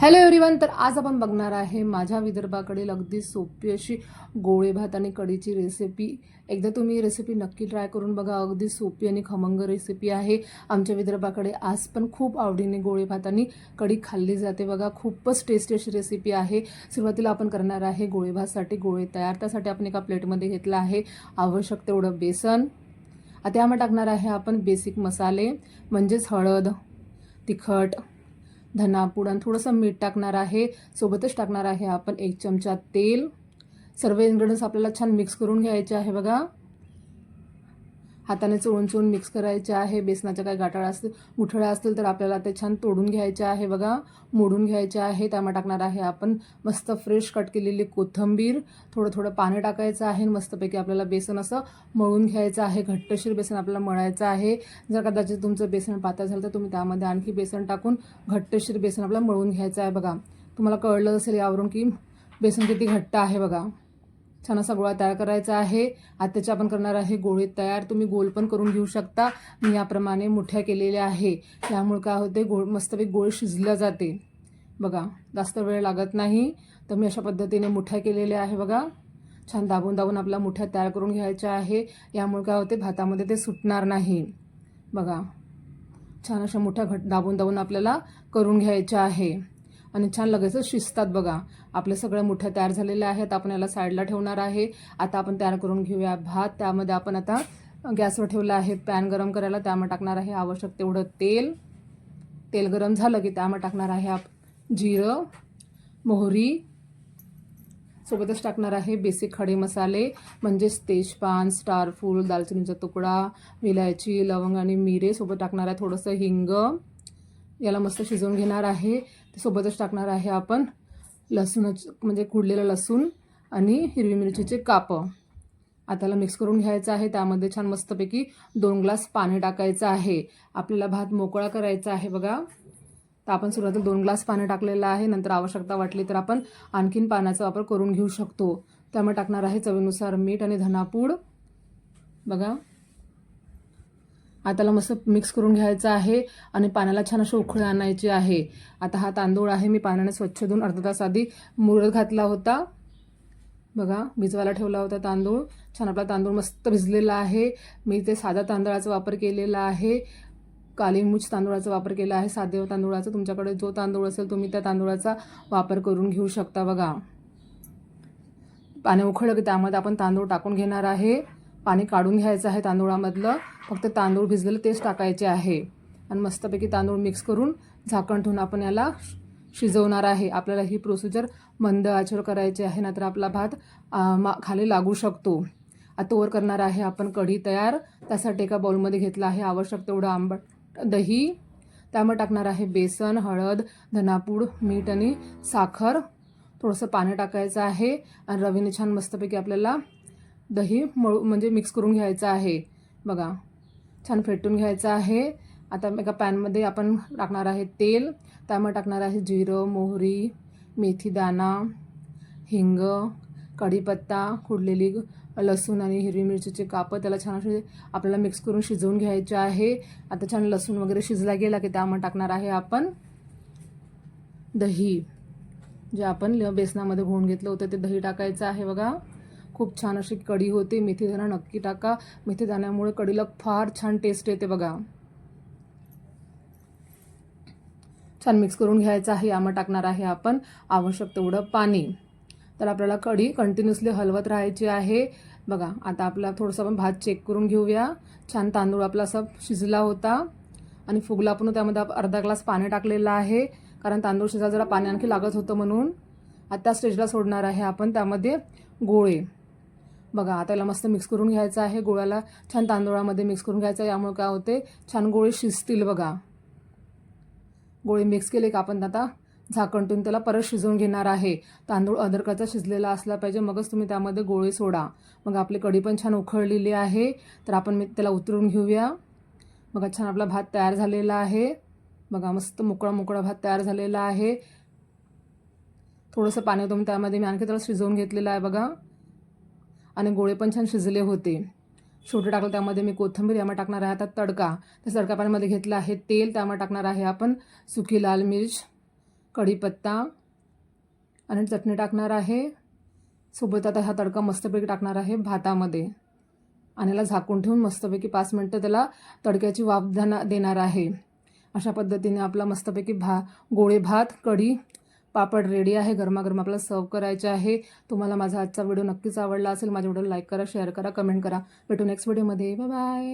Hello everyone तर आज आपण बघणार आहे माझ्या विदर्भाकडील अगदी सोपी अशी गोळे भात आणि कढीची रेसिपी एकदा तुम्ही रेसिपी नक्की ट्राय करून बघा अगदी सोपी आणि खमंग रेसिपी आहे. आमच्या विदर्भाकडे आज पण खूप आवडीने गोळे भात आणि कढी खाल्ली जाते बघा. खूपच टेस्टी अशी रेसिपी आहे. सुरुवातीला आपण करणार आहे गोळे भातसाठी गोळे तयार. त्यासाठी आपण एका प्लेटमध्ये घेतलं आहे आवश्यक तेवढं बेसन. आता यामध्ये टाकणार आहे आपण बेसिक मसाले म्हणजेच हळद तिखट धनापूड आणि थोडंसं मीठ टाकणार आहे. सोबतच टाकणार आहे आपण एक चमचा तेल. सर्व इन्ग्रेडियंट्स आपल्याला छान मिक्स करून घ्यायचे आहे बघा. हाताने चोळून चोळून मिक्स करायचे आहे. बेसनाच्या काही गाठाळा असतील गुठळ्या असतील तर आपल्याला ते छान तोडून घ्यायचे आहे. बघा मोडून घ्यायचे आहे. त्यामुळे टाकणार आहे आपण मस्त फ्रेश कट केलेली कोथिंबीर. थोडं थोडं पाणी टाकायचं आहे. मस्तपैकी आपल्याला बेसन असं मळून घ्यायचं आहे. घट्टशीर बेसन आपल्याला मळायचं आहे. जर कदाचित तुमचं बेसन पातळ झालं तर तुम्ही त्यामध्ये आणखी बेसन टाकून घट्टशीर बेसन आपल्याला मळून घ्यायचं आहे. बघा तुम्हाला कळलं असेल यावरून की बेसन किती घट्ट आहे बघा. छान असा गोळा तयार करायचा आहे. आता आपण करणार आहे गोळे तयार. तुम्ही गोल पण करून घेऊ शकता. मी याप्रमाणे मुठ्या केलेल्या आहे. त्यामुळे काय होते गोळ मस्तपैकी गोळ शिजल्या जाते. बघा जास्त वेळ लागत नाही. तर मी अशा पद्धतीने मुठ्या केलेल्या आहे बघा. छान दाबून दाबून आपल्या मुठ्या तयार करून घ्यायच्या आहे. यामुळे काय होते भातामध्ये ते सुटणार नाही. बघा छान अशा मोठ्या घट दाबून दाबून आपल्याला करून घ्यायच्या आहे. आणि छान लगेच शिजतात बघा. आपल्या सगळ्या मुठ्या तयार झालेल्या आहेत. आपण याला साईडला ठेवणार आहे. आता आपण तयार करून घेऊया भात. त्यामध्ये आपण आता गॅसवर ठेवला आहे. पॅन गरम करायला त्यामध्ये टाकणार आहे आवश्यक तेवढं तेल. तेल गरम झालं की त्यामध्ये टाकणार आहे आप जिरं मोहरी. सोबतच टाकणार आहे बेसिक खडे मसाले म्हणजेच तेजपान स्टारफूल दालचिनीचा तुकडा विलायची लवंग आणि मिरे सोबत टाकणार आहे थोडंसं हिंग. याला मस्त शिजवून घेणार आहे. सोबतच टाकणार आहे आपण लसूणच म्हणजे कुडलेलं लसूण आणि हिरवी मिरचीचे कापं. आताला मिक्स करून घ्यायचं आहे. त्यामध्ये छान मस्तपैकी दोन ग्लास पाणी टाकायचं आहे. आपल्याला भात मोकळा करायचा आहे बघा. तर आपण सुरुवातीला दोन ग्लास पाणी टाकलेलं आहे. नंतर आवश्यकता वाटली तर आपण आणखीन पाण्याचा वापर करून घेऊ शकतो. त्यामुळे टाकणार आहे चवीनुसार मीठ आणि धनापूड. बघा. आता मस्त मिक्स करून घ्यायचं आहे आणि पाण्याला छान अशी उकळी आणायची आहे. आता हा तांदूळ आहे मी पाण्याने स्वच्छ धुवून अर्धा तास आधी मुरत घातला होता. बघा भिजवायला ठेवला होता तांदूळ. छान आपला तांदूळ मस्त भिजलेला आहे. मी ते साधा तांदळाचा वापर केलेला आहे. कालीमुच तांदूळाचा वापर केला आहे साधे तांदूळाचा. तुमच्याकडे जो तांदूळ असेल तुम्ही त्या तांदूळाचा वापर करून घेऊ शकता बघा. पाणी उखळलं की त्यामध्ये आपण तांदूळ टाकून घेणार आहे. पाणी काढून घ्यायचं आहे तांदूळामधलं. फक्त तांदूळ भिजलेलं तेच टाकायचे आहे. आणि मस्तपैकी तांदूळ मिक्स करून झाकण ठेवून आपण याला शिजवणार आहे. आपल्याला ही प्रोसिजर मंद आचर करायची आहे नाहीतर आपला भात मा खाली लागू शकतो. आता वर करणार आहे आपण कढी तयार. त्यासाठी एका बाउलमध्ये घेतला आहे आवश्यक तेवढं आंबट दही. त्यामुळे टाकणार आहे बेसन हळद धनापूड मीठ आणि साखर. थोडंसं पाणी टाकायचं आहे. आणि रवीने छान मस्तपैकी आपल्याला दही मळू म्हणजे मिक्स करून घ्यायचं आहे. बघा छान फेटून घ्यायचं आहे. आता एका पॅनमध्ये आपण टाकणार आहे तेल. त्यामुळे टाकणार आहे जिरं मोहरी मेथीदाणा हिंग कढीपत्ता खुडलेली लसूण आणि हिरवी मिरचीचे कापं. त्याला छान असे आपल्याला मिक्स करून शिजवून घ्यायचे आहे. आता छान लसूण वगैरे शिजला गेला की त्यामध्ये टाकणार आहे आपण दही. जे आपण बेसनामध्ये घोळून घेतलं होतं ते दही टाकायचं आहे बघा. खूप छान अशी कढी होते. मेथीदाणा नक्की टाका. मेथीदाण्यामुळे कढीला फार छान टेस्ट येते बघा. छान मिक्स करून घ्यायचं आहे. यामध्ये टाकणार आहे आपण. आवश्यक तेवढं पाणी. तर आपल्याला कढी कंटिन्युअसली हलवत राहायची आहे. बघा आता आपला थोडंसं आपण भात चेक करून घेऊया. छान तांदूळ आपला असा शिजला होता. आणि फुगला पण त्यामध्ये अर्धा ग्लास पाणी टाकलेलं आहे. कारण तांदूळ शिजायला जरा पाणी आणखी लागत होतं म्हणून. आता स्टेजला सोडणार आहे आपण त्यामध्ये गोळे. बघा आता याला मस्त मिक्स करून घ्यायचं आहे. गोळ्याला छान तांदूळामध्ये मिक्स करून घ्यायचं आहे. यामुळे काय होते छान गोळे शिजतील बघा. गोळे मिक्स केले का आपण आता? झाकणटून त्याला परत शिजवून घेणार आहे. तांदूळ अदरकाचा शिजलेला असला पाहिजे मगच तुम्ही त्यामध्ये गोळे सोडा. मग आपली कढी पण छान उखळलेली आहे. तर आपण मी त्याला उतरून घेऊया. बघा छान आपला भात तयार झालेला आहे. बघा मस्त मोकळा मोकळा भात तयार झालेला आहे. थोडंसं पाणी होतं मग त्यामध्ये मी आणखी त्याला शिजवून घेतलेलं आहे बघा. आणि गोळे पण छान शिजले होते. छोटे टाकलं त्यामध्ये मी कोथिंबीर यामध्ये टाकणार आहे आता तडका. त्या तडका पाण्यामध्ये घेतला आहे तेल त्यामध्ये टाकणार आहे आपण सुकी लाल मिर्च कढीपत्ता आणि चटणी टाकणार आहे. सोबत आता हा तडका मस्तपैकी टाकणार आहे भातामध्ये. आणि याला झाकून ठेवून मस्तपैकी पाच मिनटं त्याला तडक्याची वाफ देणार आहे. अशा पद्धतीने आपला मस्तपैकी भा गोळे भात कढी पापड रेडी आहे. गरमागरम आपल्याला सर्व करायचे आहे. तुम्हाला माझा आजचा व्हिडिओ नक्कीच आवडला असेल माझ्या व्हिडिओला लाईक करा शेअर करा कमेंट करा. भेटू नेक्स्ट व्हिडिओमध्ये बाय बाय